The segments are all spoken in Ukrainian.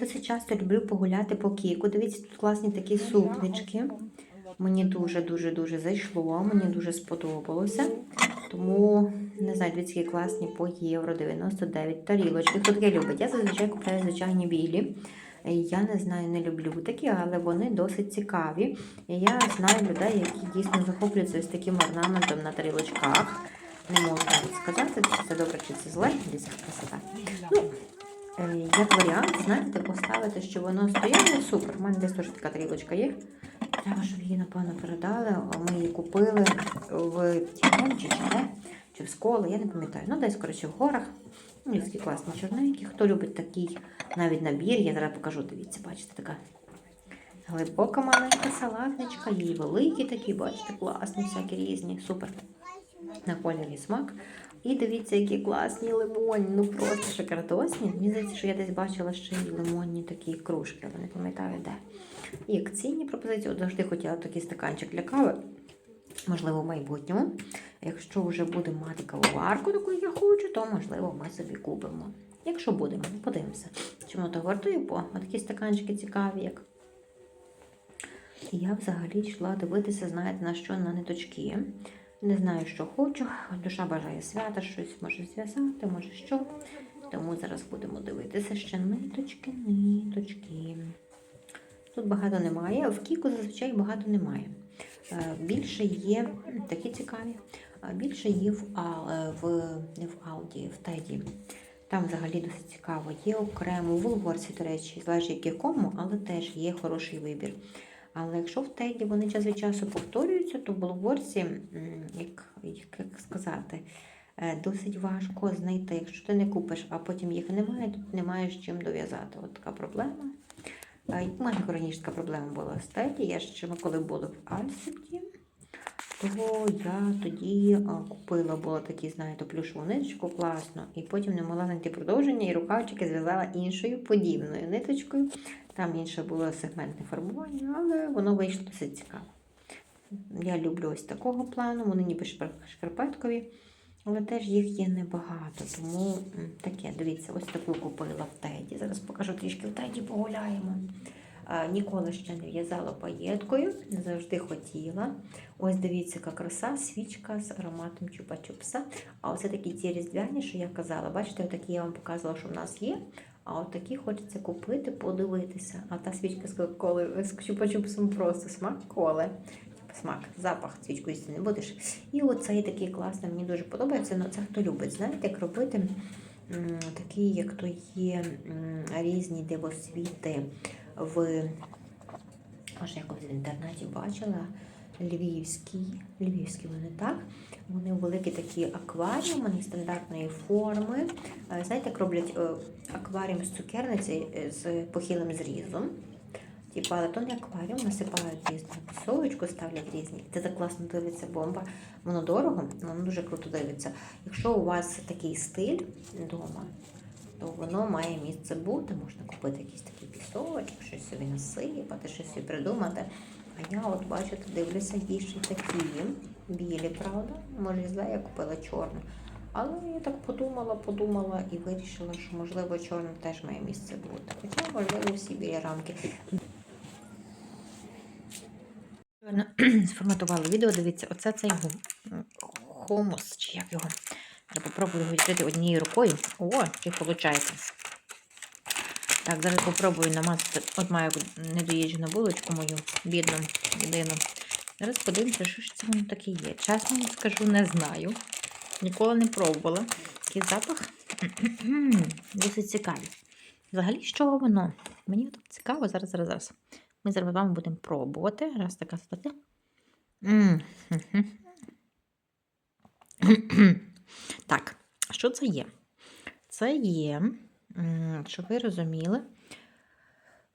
Досить часто люблю погуляти по кіку. Дивіться, тут класні такі супнички. Мені дуже-дуже-дуже зайшло, мені дуже сподобалося. Тому, не знаю, дивіться, які класні по євро 99 тарілочки. Хто таке любить? Я зазвичай купляю звичайні білі. Я не знаю, не люблю такі, але вони досить цікаві. І я знаю людей, які дійсно захоплюються ось таким орнаментом на тарілочках. Не можу навіть сказати, чи це добре, чи це зле. Дивіться, яка красота. Ну, як варіант, знаєте, поставити, щоб воно стояло супер. У мене десь теж така тарілочка є. Треба, щоб її, напевно, передали. Ми її купили в Тігон чи Чане, чи в сколи, я не пам'ятаю. Ну, десь, коротше, в горах. Ну, такі класні чорненькі. Хто любить такий навіть набір, я зараз покажу, дивіться, бачите, така глибока маленька салатничка, її великі такі, бачите, класні, всякі різні, супер. На кольорі смак. І дивіться, які класні лимонні, ну просто шикардосні. Мені здається, що я десь бачила ще й лимонні такі кружки, але не пам'ятаю де. І акційні пропозиції, от завжди хотіла такий стаканчик для кави. Можливо, в майбутньому. Якщо вже будемо мати кавоварку, таку я хочу, то можливо ми собі купимо. Якщо будемо, подивимося. Чому то вартує, бо такі стаканчики цікаві, як. І я взагалі йшла дивитися, знаєте, на що на ниточки. Не знаю, що хочу. Душа бажає свята, щось може зв'язати, може що. Тому зараз будемо дивитися ще ниточки, ниточки. Тут багато немає, в Кіку зазвичай багато немає. Е, Більше є такі цікаві, більше є в, е, в, в Ауді, в Теді. Там взагалі досить цікаво. Є окремо в Улворці, до речі, залежить якому, але теж є хороший вибір. Але якщо в Теді вони час від часу повторюються, то в Булворці, як, як, сказати, е, досить важко знайти. Якщо ти не купиш, а потім їх немає, то не маєш чим дов'язати. От така проблема. У мене така проблема була з Теді. Я ще ми коли були в Альсеті, то я тоді е, купила було такі, знаєте, плюшову ниточку класно, і потім не могла знайти продовження, і рукавчики зв'язала іншою подібною ниточкою. Там інше було сегментне фарбування, але воно вийшло досить цікаво. Я люблю ось такого плану, вони ніби шкарпеткові, але теж їх є небагато. Тому таке, дивіться, ось таку купила в Теді. Зараз покажу трішки в Теді погуляємо. А, Ніколи ще не в'язала паєткою, завжди хотіла. Ось дивіться, яка краса, свічка з ароматом чупа-чупса. А оце такі ті різдвяні, що я казала. Бачите, отакі я вам показувала, що в нас є. А от такі хочеться купити, подивитися. А та свічка з коли з чупа-чупсом просто смак коле. Типу Смак, запах свічку їсти не будеш. І оцей такий класний, мені дуже подобається. Ну, це хто любить, знаєте, як робити такі, як то є різні дивосвіти в може якось в інтернеті бачила. Львівські, львівські вони так. Вони великі такі акваріуми нестандартної форми. Е, Знаєте, як роблять е, акваріум з цукерниці е, з похилим зрізом. Типу, але то не акваріум, насипають різну пісовочку, ставлять різні. Це так класно дивиться бомба. Воно дорого, воно дуже круто дивиться. Якщо у вас такий стиль вдома, то воно має місце бути. Можна купити якийсь такий пісочок, щось собі насипати, щось собі придумати. А я от бачите, дивлюся, є ще такі білі, правда? Може, зле, я купила чорну. Але я так подумала, подумала і вирішила, що можливо чорна теж має місце бути. Хоча, можливо, всі білі рамки. Сформатувала відео, дивіться, оце цей хумус, чи як його. Треба попробую його відкрити однією рукою. О, чи виходить. Так, зараз попробую намазати. От маю недоїжджену булочку мою, бідну єдину. Зараз подивимося, що ж це воно таке є. Чесно вам скажу, не знаю. Ніколи не пробувала. Такий запах досить цікавий. Взагалі, з чого воно? Мені так цікаво, зараз, зараз, зараз. Ми зараз з вами будемо пробувати. Раз така стаття. Так, що це є? Це є, щоб ви розуміли,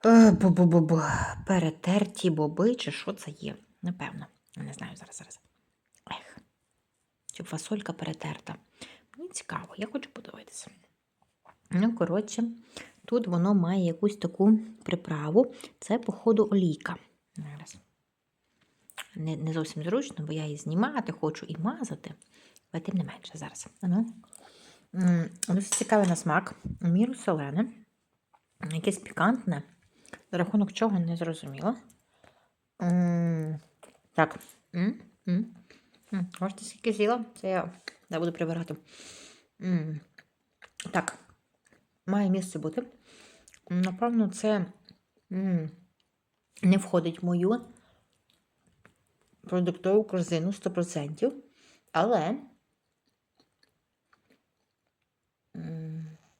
е, бу-бу-бу-бу, перетерті боби, чи що це є? Напевно. Не знаю зараз, зараз. Ех. Чи фасолька перетерта. Мені цікаво, я хочу подивитися. Ну, коротше, тут воно має якусь таку приправу. Це, походу, олійка. Зараз. Не, не зовсім зручно, бо я її знімати хочу і мазати. Але тим не менше зараз. Ану. Досить цікавий на смак. Міру солене. Якесь пікантне. За рахунок чого не зрозуміло. Так. М, м, м. Бачите, скільки з'їла? Це я не буду прибирати. Так. Має місце бути. Напевно, це не входить в мою продуктову корзину 100%. Але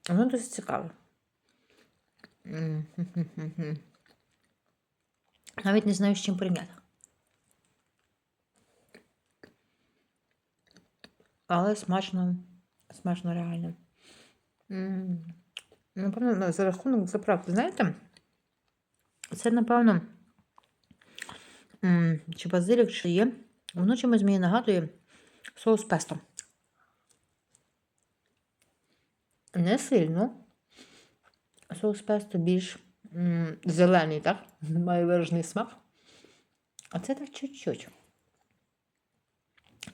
воно досить цікаве. Навіть не знаю, з чим порівняти. Але смачно, смачно реально. Напевно, за рахунок заправки. Знаєте, це, напевно, чи базилік, чи є. Воно чимось мені нагадує соус песто. Не сильно. Соус песто більш м, зелений, так? Має виражений смак. А це так чуть-чуть.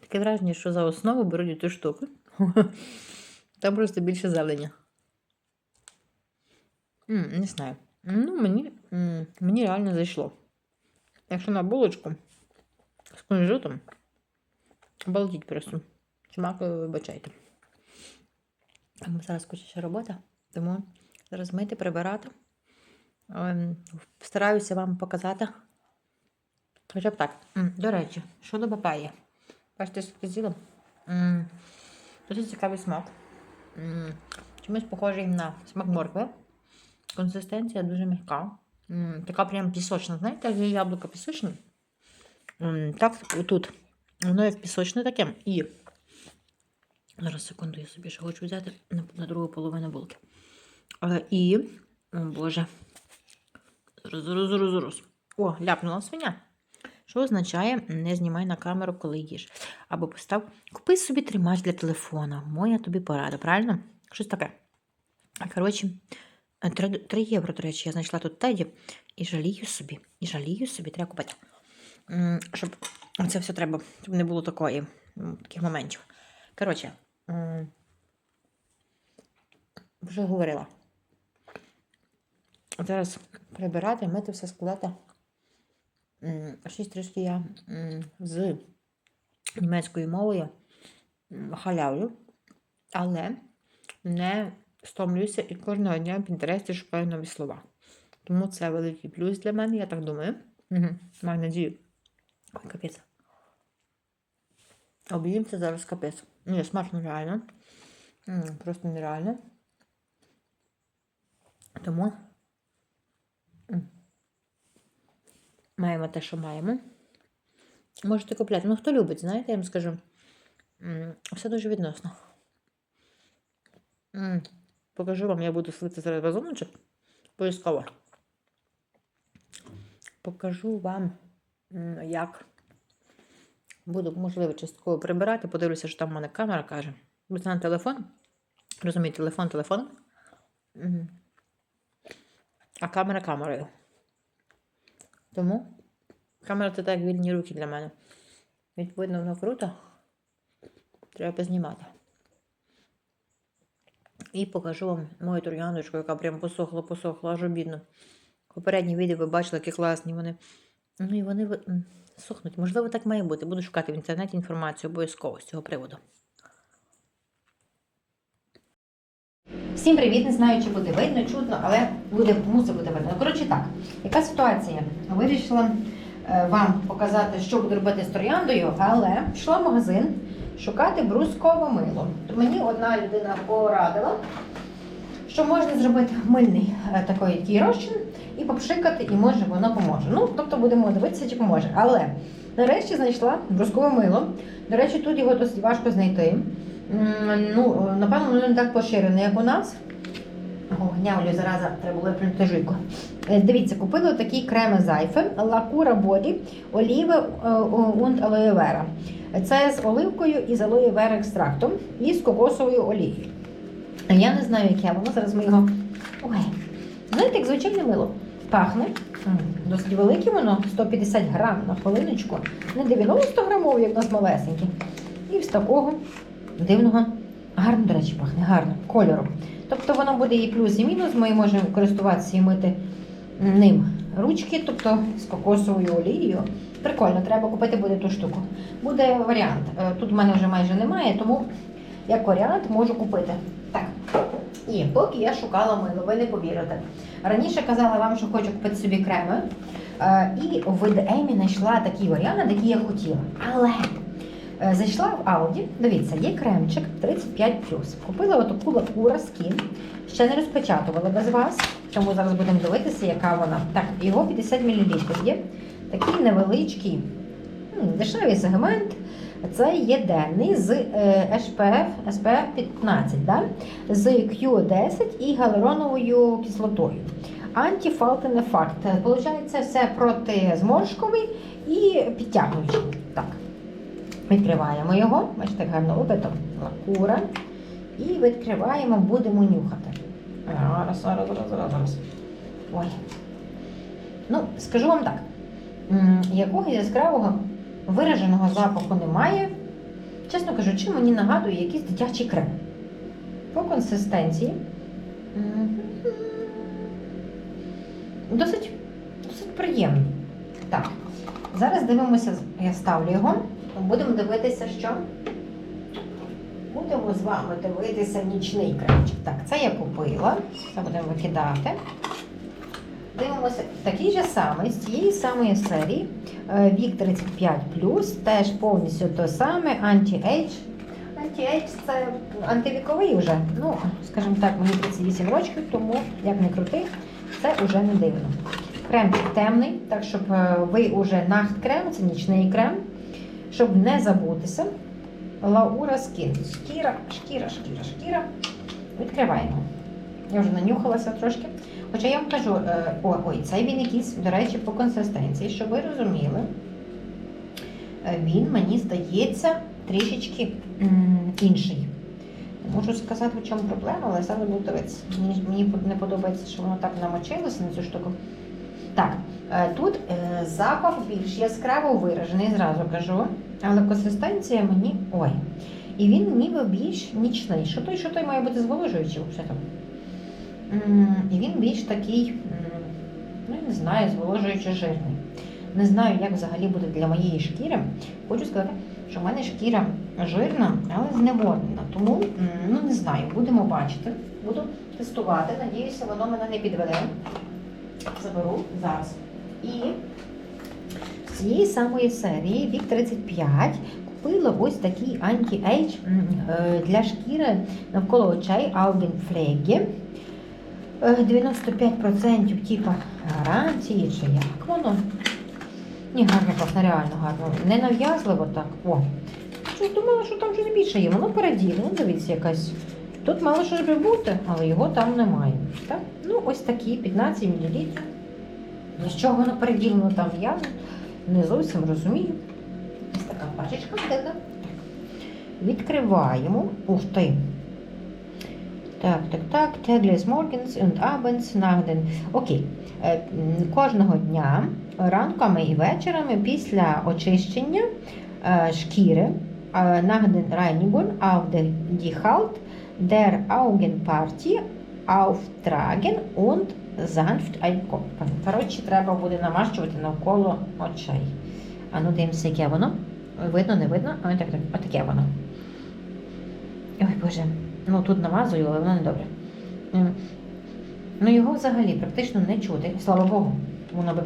Таке враження, що за основу беруть ту штуку. Там просто більше зелені. М, Не знаю. Ну, мені, м, мені реально зайшло. Якщо на булочку з кунжутом, обалдіть просто. Смак, вибачайте. Зараз куча робота, тому зараз мити, прибирати. Ем, Стараюся вам показати. Хоча б так. До речі, щодо папаї. Бачите, з'їла? М, Досить цікавий смак. Чимось похожий на смак моркви. Консистенція дуже м'яка. Така прям пісочна. Знаєте, як є яблуко пісочне? Так, тут. Воно є пісочне таке. І зараз секунду, я собі ще хочу взяти на, другу половину булки. Е, І, о Боже. Зараз, зараз, зараз, зараз. О, ляпнула свиня. Що означає не знімай на камеру, коли їш. Або постав, купи собі тримач для телефона. Моя тобі порада, правильно? Щось таке. Коротше, 3, 3 євро, до речі, я знайшла тут теді і жалію собі. І жалію собі, треба купити. Щоб це все треба, щоб не було такої, таких моментів. Коротше, вже говорила. Зараз прибирати, мити все складати. Щось трішки я з німецькою мовою халявлю, але не стомлююся і кожного дня в інтересі шукаю нові слова. Тому це великий плюс для мене, я так думаю. Угу. Маю надію. Ой, капець. Об'їмся зараз капець. Ні, смачно реально. М, Просто нереально. Тому маємо те, що маємо. Можете купляти. Ну, хто любить, знаєте, я вам скажу. Все дуже відносно. Покажу вам, я буду слити зараз вазоночок. Обов'язково. Покажу вам, як буду, можливо, частково прибирати. Подивлюся, що там в мене камера каже. Бо телефон. Розумієте, телефон телефоном. Мгм. А камера камерою. Тому камера це так вільні руки для мене. Відповідно, воно круто. Треба познімати. І покажу вам мою трояндочку, яка прям посохла, посохла, аж обідно. Попередні відео ви бачили, які класні вони. Ну і вони сохнуть. Можливо, так має бути. Буду шукати в інтернеті інформацію обов'язково з цього приводу. Всім привіт! Не знаю, чи буде видно, чутно, але буде, мусить бути видно. Коротше так, яка ситуація? Вирішила е, вам показати, що буду робити з трояндою, але пішла в магазин шукати брускове мило. То мені одна людина порадила, що можна зробити мильний е, такий такий розчин і попшикати, і може воно поможе. Ну, тобто будемо дивитися, чи поможе. Але нарешті знайшла брускове мило. До речі, тут його досить важко знайти. Ну, е, напевно, воно не так поширене, як у нас. О, гнявлю, зараза, треба було виплюнути жуйку. Е, Дивіться, купила такий крем зайфе, лакура боді, оліве und алоє вера. Це з оливкою і з алоє вера екстрактом і з кокосовою олією. Я не знаю, яке воно. Зараз ми його. Ой, знаєте, як звичайне мило. Пахне. Досить велике воно, 150 грам на хвилиночку. Не 90 грамов, як у нас малесенькі. І з такого дивного Гарно, до речі, пахне, гарно, кольором. Тобто воно буде і плюс, і мінус. Ми можемо користуватися і мити ним ручки, тобто з кокосовою олією. Прикольно, треба купити буде ту штуку. Буде варіант. Е, Тут в мене вже майже немає, тому як варіант можу купити. Так. І поки я шукала мило, ви не повірите. Раніше казала вам, що хочу купити собі креми. Е, І в DM знайшла такий варіант, який я хотіла. Але е, зайшла в Audi, дивіться, є кремчик 35 Купила отаку лакура скін. Ще не розпечатувала без вас, тому зараз будемо дивитися, яка вона. Так, його 50 мл є. Такий невеличкий, дешевий сегмент. Це є денний з е, SPF, SPF 15, да? з Q10 і галероновою кислотою. Антифалтен ефект. Получається, все протизморшковий і підтягуючий. Так. Відкриваємо його. Бачите, гарно вибито. Лакура. І відкриваємо, будемо нюхати. Зараз, зараз, зараз, зараз. Ой. Ну, скажу вам так. М, Якогось яскравого вираженого запаху немає. Чесно кажучи, мені нагадує якийсь дитячий крем. По консистенції. Досить, досить приємний. Так, зараз дивимося, я ставлю його. Будемо дивитися, що. Будемо з вами дивитися нічний кремчик. Так, це я купила. Це будемо викидати. Дивимося такий же самий, з цієї самої серії. е, Вік 35 теж повністю те саме, анті-ейдж. Анті-ейдж це антивіковий вже. Ну, скажімо так, мені 38 років, тому як не крути, це вже не дивно. Кремчик темний, так щоб е, ви вже нахт-крем, це нічний крем, щоб не забутися. Лаура Скін. Шкіра, шкіра, шкіра, шкіра. Відкриваємо. Я вже нанюхалася трошки. Хоча я вам кажу, е, о, ой, цей він якийсь, до речі, по консистенції, щоб ви розуміли, е, він, мені здається, трішечки інший. Не Можу сказати, в чому проблема, але зараз буду дивитися. Мені, не подобається, що воно так намочилося на цю штуку. Так, е, тут запах більш яскраво виражений, зразу кажу. Але консистенція мені. Ой. І він ніби більш нічний. Що той, що той має бути зволожуючий взагалі. І він більш такий, ну не знаю, зволожуючи жирний. Не знаю, як взагалі буде для моєї шкіри. Хочу сказати, що в мене шкіра жирна, але зневоднена. Тому ну не знаю, будемо бачити. Буду тестувати. Надіюся, воно мене не підведе. Заберу зараз. І з цієї самої серії Вік 35 купила ось такий анті-ейдж е, для шкіри навколо очей Alvin Flege. Е, 95% типа гарантії, чи як воно. Ні, гарно пахне, реально гарно. Не нав'язливо так. О. Щось думала, що там щось більше є. Воно переділено, дивіться, якась. Тут мало що би бути, але його там немає. Так? Ну, ось такі 15 мл. З чого воно переділено там я не зовсім розумію. Ось така пачечка. Відкриваємо. Ух ти. Так, так, так. Теглес Morgens und Abends nach den... Окей. Е, Кожного дня, ранками і вечорами після очищення е, шкіри е, nach den Reinigung auf der die Haut der Augenpartie und sanft einkoppen. Коротше, треба буде намащувати навколо очей. А ну дивимося, яке воно. Видно, не видно? А так, так, отаке воно. Ой, Боже. Ну тут намазую, але воно не добре. Ну його взагалі практично не чути, слава Богу. Воно би...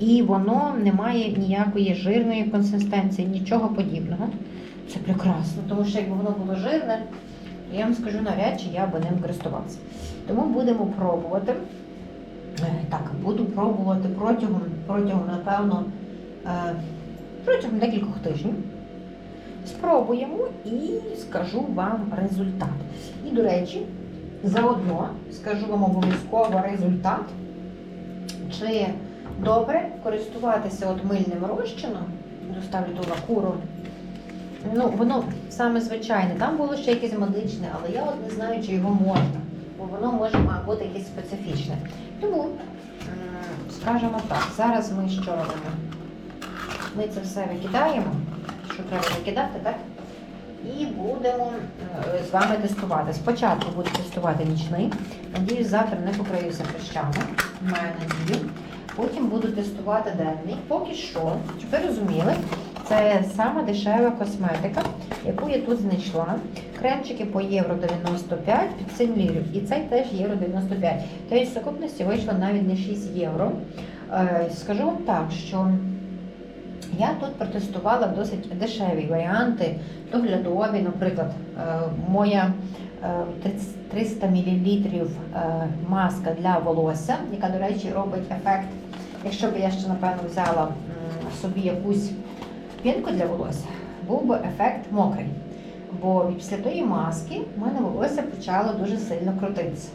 І воно не має ніякої жирної консистенції, нічого подібного. Це прекрасно, тому що якби воно було жирне, я вам скажу навряд чи я би ним користувався. Тому будемо пробувати. Е, Так, буду пробувати протягом, протягом напевно, е, протягом декількох тижнів. Спробуємо і скажу вам результат. І, до речі, заодно скажу вам обов'язково результат, чи добре користуватися от мильним розчином. Доставлю ту лакуру. Ну, воно саме звичайне. Там було ще якесь медичне, але я от не знаю, чи його можна, бо воно може бути якесь специфічне. Тому, м, скажемо так, зараз ми що робимо? Ми це все викидаємо, що треба викидати, так? і будемо е, з вами тестувати. Спочатку буду тестувати нічний. Надіюсь, завтра не покриюся прищами. Маю надію. Потім буду тестувати денний. Поки що, щоб ви розуміли, це сама дешева косметика, яку я тут знайшла. Кремчики по євро 95 під 7 лірів. І цей теж євро 95. Тобто в сукупності вийшло навіть не 6 євро. Е, Скажу вам так, що я тут протестувала досить дешеві варіанти, доглядові, наприклад, е, моя е, 30 300 мл маска для волосся, яка, до речі, робить ефект, якщо б я ще, напевно, взяла собі якусь пінку для волосся, був би ефект мокрий. Бо після тої маски в мене волосся почало дуже сильно крутитися.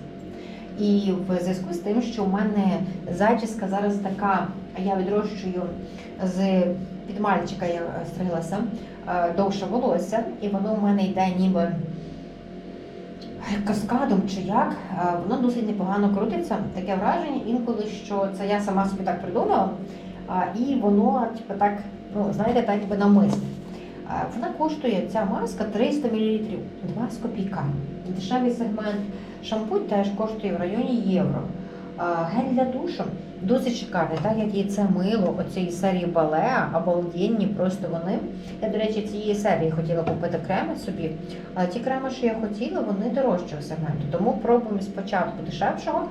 І в зв'язку з тим, що у мене зачіска зараз така, я відрощую з під мальчика я стриглася е, довше волосся, і воно у мене йде ніби каскадом чи як, е, воно досить непогано крутиться. Таке враження інколи, що це я сама собі так придумала, і воно, типу, так, ну, знаєте, так ніби навмисне. Е, Вона коштує ця маска 300 мл, 2 з копійками. Дешевий сегмент шампунь теж коштує в районі євро. Гель для душу досить шикарний, так як і це мило оцієї серії Балеа, обалденні просто вони. Я, до речі, цієї серії хотіла купити креми собі, але ті креми, що я хотіла, вони дорожчого сегменту. Тому пробуємо спочатку дешевшого,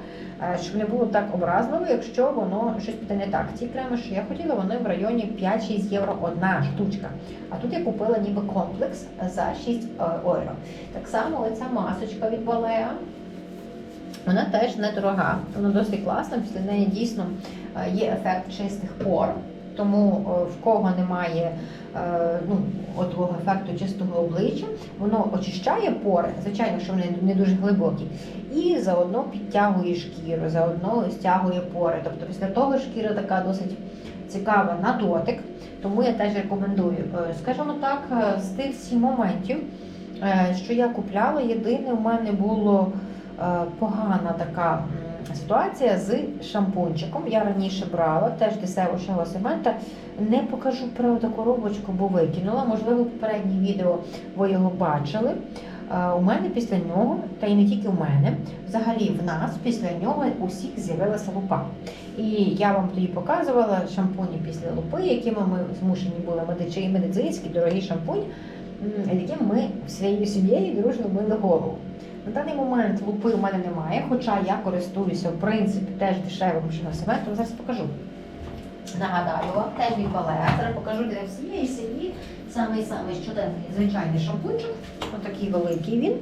е, щоб не було так образливо, якщо воно щось піде не так. Ті креми, що я хотіла, вони в районі 5-6 євро одна штучка. А тут я купила ніби комплекс за 6 євро. Так само оця масочка від Балеа. Вона теж недорога, вона досить класна. Після неї дійсно е, є ефект чистих пор. Тому е, в кого немає е, ну, от того ефекту чистого обличчя, воно очищає пори, звичайно, що вони не дуже глибокі, і заодно підтягує шкіру, заодно стягує пори. Тобто після того шкіра така досить цікава на дотик. Тому я теж рекомендую. Скажімо так, з тих сім моментів, що я купляла, єдине у мене було погана така ситуація з шампунчиком. Я раніше брала теж дешевого сегмента. Не покажу правда коробочку, бо викинула. Можливо, попереднє відео ви його бачили. Е, У мене після нього, та й не тільки у мене, взагалі в нас після нього усіх з'явилася лупа. І я вам тоді показувала шампуні після лупи, якими ми змушені були медичі, медицинський дорогий шампунь, яким ми своєю сім'єю дружно мили голову. На даний момент лупи у мене немає, хоча я користуюся в принципі теж дешевим сегментом. Зараз покажу. Нагадаю вам, теж від Балеа. Зараз покажу для всієї сім'ї самий самий щоденний звичайний шампунчик. Отакий великий він.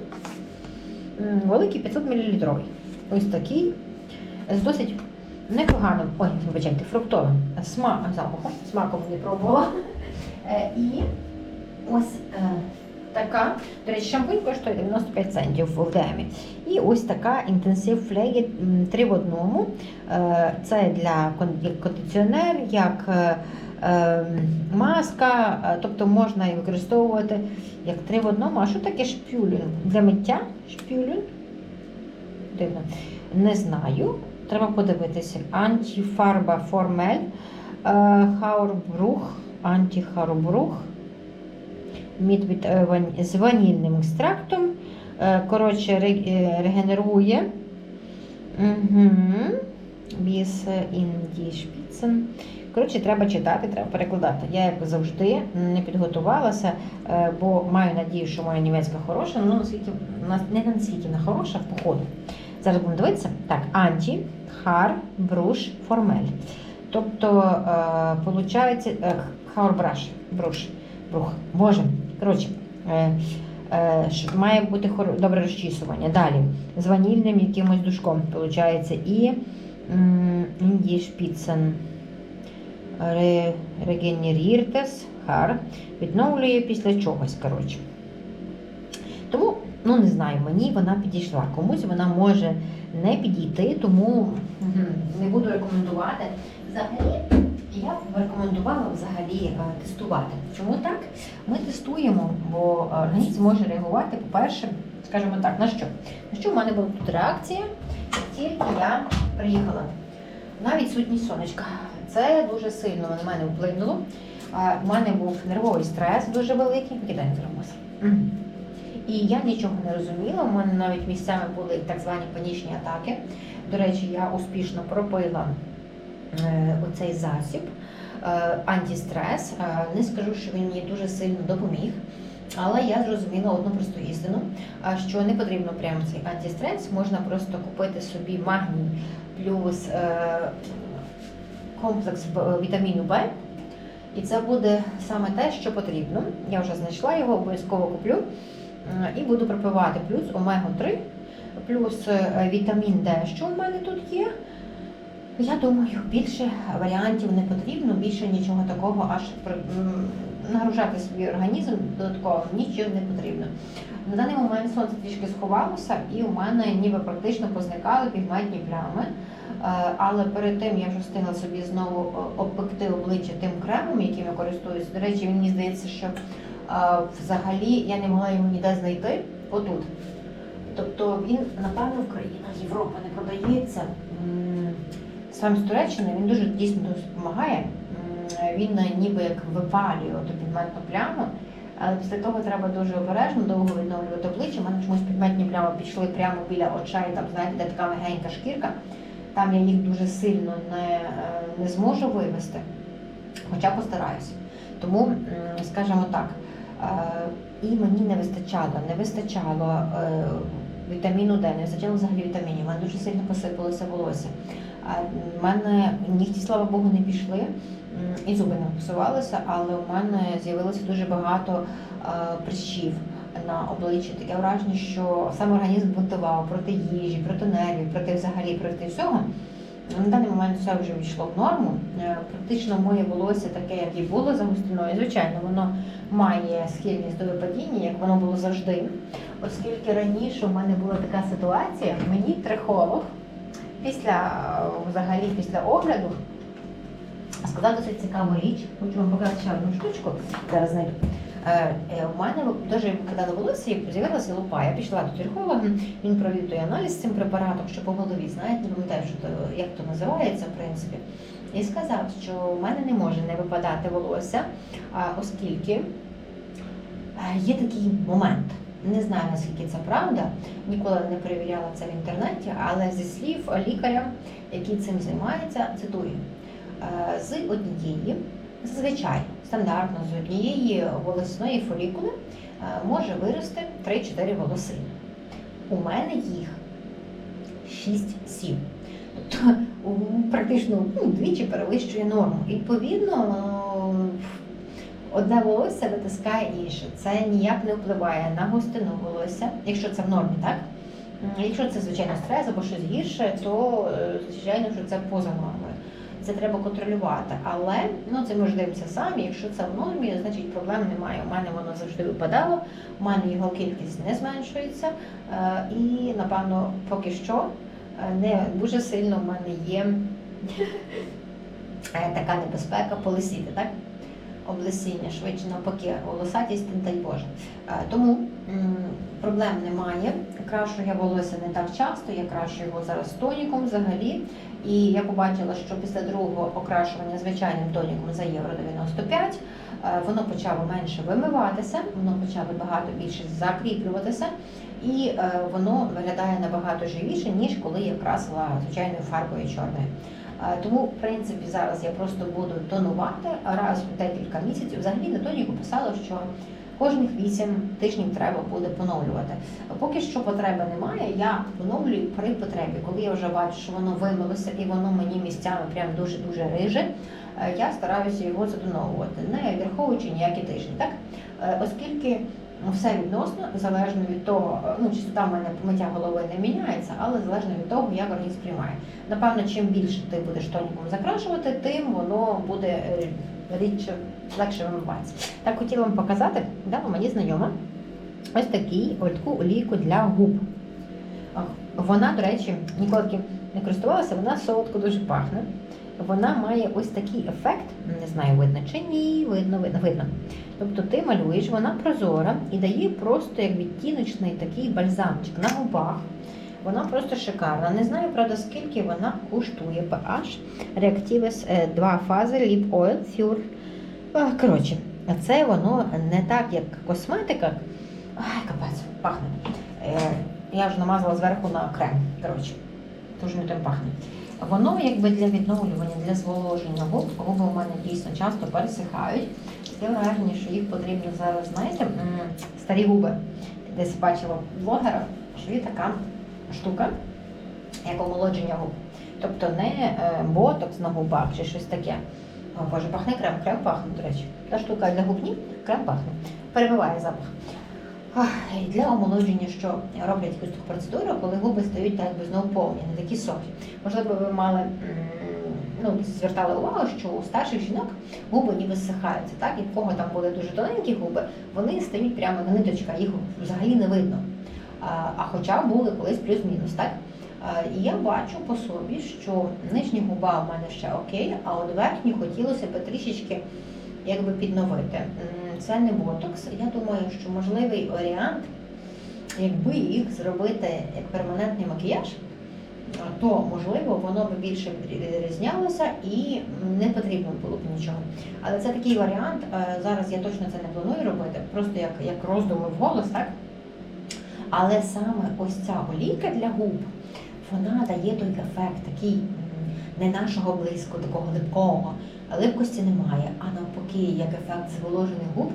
Великий 500 мл. Ось такий. З досить непоганим, ой, вибачайте, фруктовим сма, запахом. Смаком не пробувала. Е, І ось е, така, до речі, шампунь коштує 95 центів в ДМі. І ось така інтенсив флеї 3 в одному. Е, Це для кондиціонер, як е, е, маска, е, тобто можна і використовувати як 3 в одному. А що таке шпюлін? Для миття шпюлін? Дивно. Не знаю. Треба подивитися. Антифарба формель, хаурбрух, антихаурбрух, мід від, е, з ванільним екстрактом. Е, Коротше, е, регенерує. Угу. Біс інді шпіцен. Коротше, треба читати, треба перекладати. Я, як завжди, не підготувалася, бо маю надію, що моя німецька хороша, ну наскільки на- не наскільки вона хороша по ходу. Зараз будемо дивитися. Так, анті, хар, бруш, формель. Тобто, получається, е, бруш, брух. Боже, коротше, е, е, має бути хоро- добре розчісування. Далі, з ванільним якимось душком, виходить, і інді. Регенеріртес, хар, відновлює після чогось, коротше. Тому, ну не знаю, мені вона підійшла. Комусь вона може не підійти, тому не буду рекомендувати. Взагалі, я б рекомендувала взагалі е, тестувати. Чому так? Ми тестуємо, бо організм може реагувати, по-перше, скажімо так, на що? На що в мене була тут реакція, тільки я приїхала. На відсутність сонечка. Це дуже сильно на мене вплинуло. У мене був нервовий стрес дуже великий, покидай не І я нічого не розуміла. У мене навіть місцями були так звані панічні атаки. До речі, я успішно пропила оцей засіб е, антистрес. Е, Не скажу, що він мені дуже сильно допоміг. Але я зрозуміла одну просту істину, що не потрібно прямо цей антистрес, можна просто купити собі магній плюс е, комплекс вітаміну Б. І це буде саме те, що потрібно. Я вже знайшла його, обов'язково куплю. Е, І буду пропивати плюс омегу-3, плюс е, вітамін Д, що у мене тут є. Я думаю, більше варіантів не потрібно, більше нічого такого аж нагружати свій організм додатково нічого не потрібно. На даний момент сонце трішки сховалося, і у мене ніби практично позникали пігментні плями. Е, Але перед тим я вже встигла собі знову е, обпекти обличчя тим кремом, яким я користуюсь. До речі, мені здається, що е, взагалі я не могла його ніде знайти отут. Тобто він, напевно, в країнах Європи не продається. Сам з Туреччини він дуже дійсно допомагає. Він е, ніби як випалює оту пігментну пляму. Але після того треба дуже обережно довго відновлювати обличчя. У мене чомусь пігментні плями пішли прямо біля очей, там, знаєте, де така легенька шкірка. Там я їх дуже сильно не, е, не зможу вивести, хоча постараюся. Тому, скажімо так, е, і мені не вистачало, не вистачало вітаміну Д, не вистачало взагалі вітамінів. У мене дуже сильно посипалося волосся. В мене нігті, слава Богу, не пішли, і зуби не псувалися, але у мене з'явилося дуже багато е, прищів на обличчі. Таке враження, що сам організм бунтував проти їжі, проти нервів, проти взагалі проти всього. На даний момент все вже війшло в норму. Е, Практично моє волосся таке, як і було за густиною. Звичайно, воно має схильність до випадіння, як воно було завжди. Оскільки раніше в мене була така ситуація, мені трихолог після взагалі після огляду сказав досить цікаву річ. Хочу вам показати ще одну штучку. Зараз знайду. Е, е, У мене дуже викидало волосся, і з'явилася лупа. Я пішла до трихолога, він провів той аналіз з цим препаратом, що по голові, знаєте, не пам'ятаю, що то, як то називається, в принципі. І сказав, що в мене не може не випадати волосся, оскільки е, є такий момент. Не знаю, наскільки це правда, ніколи не перевіряла це в інтернеті, але зі слів лікаря, який цим займається, цитую, «Е, з однієї, зазвичай стандартно з однієї волосної фолікули е, може вирости 3-4 волосини. У мене їх 6-7. Тобто практично ну, вдвічі перевищує норму. І відповідно одне волосся витискає інше. Це ніяк не впливає на густину волосся, якщо це в нормі, так? Якщо це звичайно стрес або щось гірше, то е, звичайно, що це поза нормою. Це треба контролювати. Але ну це ми ж дивимося самі. Якщо це в нормі, значить проблем немає. У мене воно завжди випадало, у мене його кількість не зменшується. Е, І напевно, поки що е, не дуже сильно в мене є така небезпека полисіти, так? Облесіння, швидше навпаки, волосатість, дай Боже. Е, Тому проблем немає. Крашу я волосся не так часто, я крашу його зараз тоніком взагалі. І я побачила, що після другого окрашування звичайним тоніком за євро 95 е, воно почало менше вимиватися, воно почало багато більше закріплюватися, і е, воно виглядає набагато живіше, ніж коли я красила звичайною фарбою чорною. Е, Тому, в принципі, зараз я просто буду тонувати раз в декілька місяців. Взагалі на тоніку писала, що кожних 8 тижнів треба буде поновлювати. Поки що потреби немає, я поновлюю при потребі. Коли я вже бачу, що воно вимилося і воно мені місцями прям дуже-дуже риже, е, я стараюся його задоновувати, не враховуючи ніякі тижні. Так? Е, Оскільки все відносно, залежно від того, ну чистота в мене помиття голови не міняється, але залежно від того, як організм приймає. Напевно, чим більше ти будеш тоніком закрашувати, тим воно буде е, рідше, легше вимиватися. Так хотіла вам показати, дала мені знайома ось такий, ось олійку для губ. Вона, до речі, ніколи не користувалася, вона солодко дуже пахне. Вона має ось такий ефект, не знаю, видно чи ні, видно, видно, видно. Тобто ти малюєш, вона прозора і дає просто як відтіночний такий бальзамчик на губах. Вона просто шикарна. Не знаю, правда, скільки вона коштує PH Reactives 2 фази Lip Oil Pure А, Коротше, це воно не так, як косметика. Ай, капець, пахне. Е, я вже намазала зверху на крем. Коротше, дуже не тим пахне. Воно якби для відновлювання, для зволоження губ. Губи у мене дійсно часто пересихають. Таке враження, що їх потрібно зараз, знаєте, старі губи. Десь бачила блогера, що є така штука, як омолодження губ. Тобто не е, ботокс на губах чи щось таке. О, Боже, пахне крем, крем пахне, до речі. Та штука для губ ні, крем пахне. Перебиває запах. Для омолодження, що роблять якусь таку процедуру, коли губи стають так би знову повні, не такі сохлі. Можливо, ви мали ну, звертали увагу, що у старших жінок губи ніби зсихаються, так? І в кого там були дуже тоненькі губи, вони стають прямо на ниточках, їх взагалі не видно. А, хоча були колись плюс-мінус, так? І я бачу по собі, що нижня губа у мене ще окей, а от верхню хотілося б трішечки якби підновити. Це не ботокс. Я думаю, що можливий варіант, якби їх зробити як перманентний макіяж, то можливо воно би більше різнялося і не потрібно було б нічого. Але це такий варіант. Е, Зараз я точно це не планую робити, просто як, як роздуми в голос, так? Але саме ось ця олійка для губ, вона дає той ефект, такий не нашого близько, такого липкого. Липкості немає, а навпаки, як ефект зволожених губ,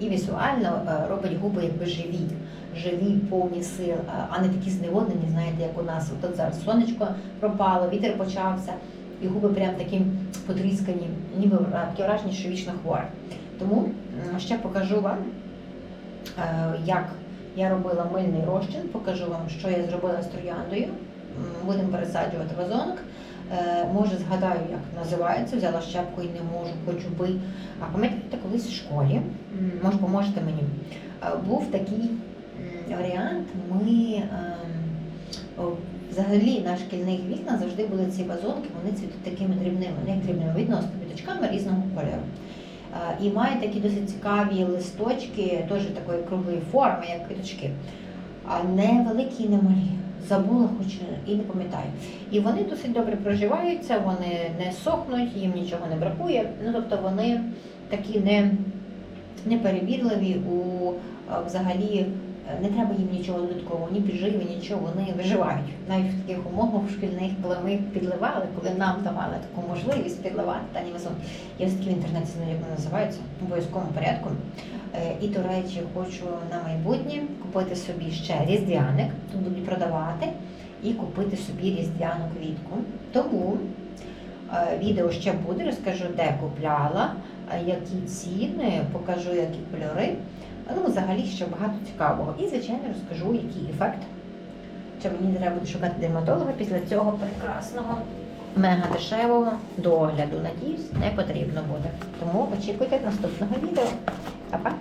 і візуально е, робить губи якби живі, живі, повні сил, е, а не такі зневоднені, знаєте, як у нас. От зараз сонечко пропало, вітер почався, і губи прям таким потріскані, ніби таке враження, що вічно хворе. Тому ще покажу вам, е, як я робила мильний розчин, покажу вам, що я зробила з трояндою. Будемо пересаджувати вазонок. Е, Може, згадаю, як називається, взяла щепку і не можу, хочу би. А пам'ятаєте, колись в школі, може, поможете мені, е, був такий варіант. Ми ем, взагалі на шкільних вікнах завжди були ці вазонки, вони цвітуть такими дрібними, не дрібними відносно квіточками різного кольору. Е, І мають такі досить цікаві листочки, теж такої круглої форми, як квіточки. А не великі і не малі. Забула, хоч і не пам'ятаю. І вони досить добре проживаються, вони не сохнуть, їм нічого не бракує. Ну тобто вони такі не, неперебірливі у взагалі. Не треба їм нічого додаткового, ні підживи, нічого, вони виживають. Навіть в таких умовах шкільних, коли ми підливали, коли нам давали таку можливість підливати дані вазон. Я все-таки в інтернеті знаю, як вони називаються, в обов'язковому порядку. Е, І, до речі, хочу на майбутнє купити собі ще різдвяник, тут будуть продавати, і купити собі різдвяну квітку. Тому е, відео ще буде, розкажу, де купляла, е, які ціни, покажу, які кольори. Ну, взагалі ще багато цікавого. І, звичайно, розкажу, який ефект. Чи мені треба буде шукати дерматолога після цього прекрасного, мега дешевого догляду. Надіюсь, не потрібно буде. Тому очікуйте наступного відео. Па-па!